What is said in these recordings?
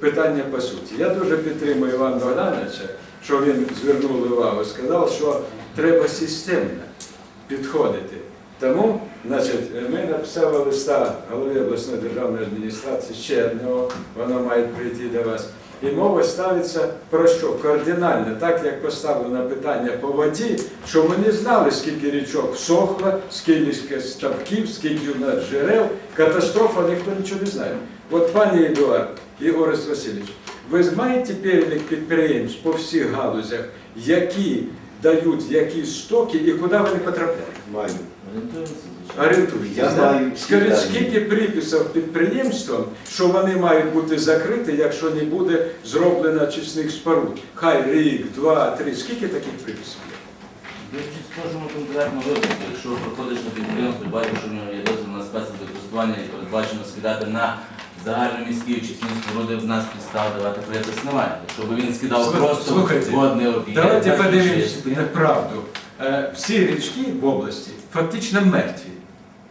питання по суті. Я дуже підтримую Івана Богдановича, що він звернув увагу, сказав, що треба системно підходити. Тому, значить, ми написали листа голові обласної державної адміністрації ще одного, воно має прийти до вас. І мова ставиться про що? Кардинально, так як поставлено питання по воді, що вони знали, скільки річок всохло, скільки ставків, скільки у нас джерел. Катастрофа ніхто нічого не знає. От пані Едуард і Орест Васильович, ви маєте перелік підприємств по всіх галузях, які дають які стоки і куди вони потрапляють? Маю. Я знаю Скажіть, скільки приписів підприємствам, що вони мають бути закриті, якщо не буде зроблено очисних споруд? Хай рік, два, три. Скільки таких приписів є? Дивлячись в кожному конкретному випадку, якщо приходиш на підприємство бачиш, що в нього є дозвіл на спецвикористування і передбачено скидати на загальноміські очисні споруди, в нас підстав давати припис немає. Щоб він скидав Слухайте, просто слухайте, водний об'єкт, Давайте так, є. на правду. Е, Всі річки в області фактично мертві.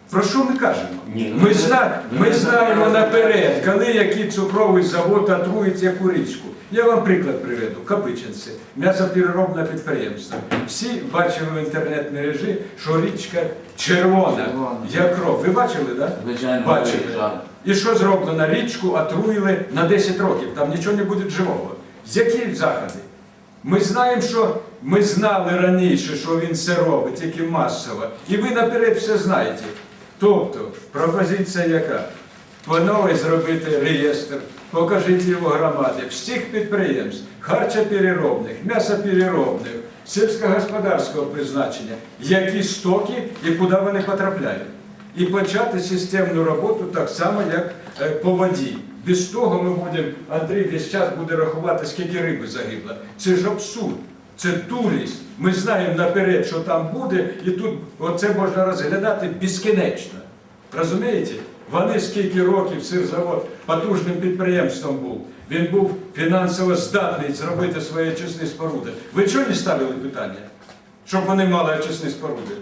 Про що ми кажемо? Ні, Ми, зна... ну, ми ну, знаємо ну, наперед, коли який цукровий завод отруїть яку річку. Я вам приклад приведу. Капичинці, м'ясопереробне підприємство. Всі бачили в інтернет-мережі, що річка червона, Червона. як кров. Ви бачили, так? Да? Звичайно, Бачили. І що зроблено? Річку отруїли на 10 років, там нічого не буде живого. З які заходи? Ми знаємо, що ми знали раніше, що він це робить, тільки масово. І ви наперед все знаєте. Тобто, пропозиція яка? Панове зробити реєстр, покажіть його громади, всіх підприємств, харчопереробних, м'ясопереробних, сільськогосподарського призначення, які стоки і куди вони потрапляють і почати системну роботу так само, як е, по воді. Без того ми будемо, Андрій весь час буде рахувати, скільки риби загибло. Це ж абсурд, це дурість. Ми знаємо наперед, що там буде, і тут оце можна розглядати безкінечно. Розумієте? Вони скільки років сирзавод потужним підприємством був. Він був фінансово здатний зробити свої очисні споруди. Ви чого не ставили питання? Щоб вони мали очисні споруди?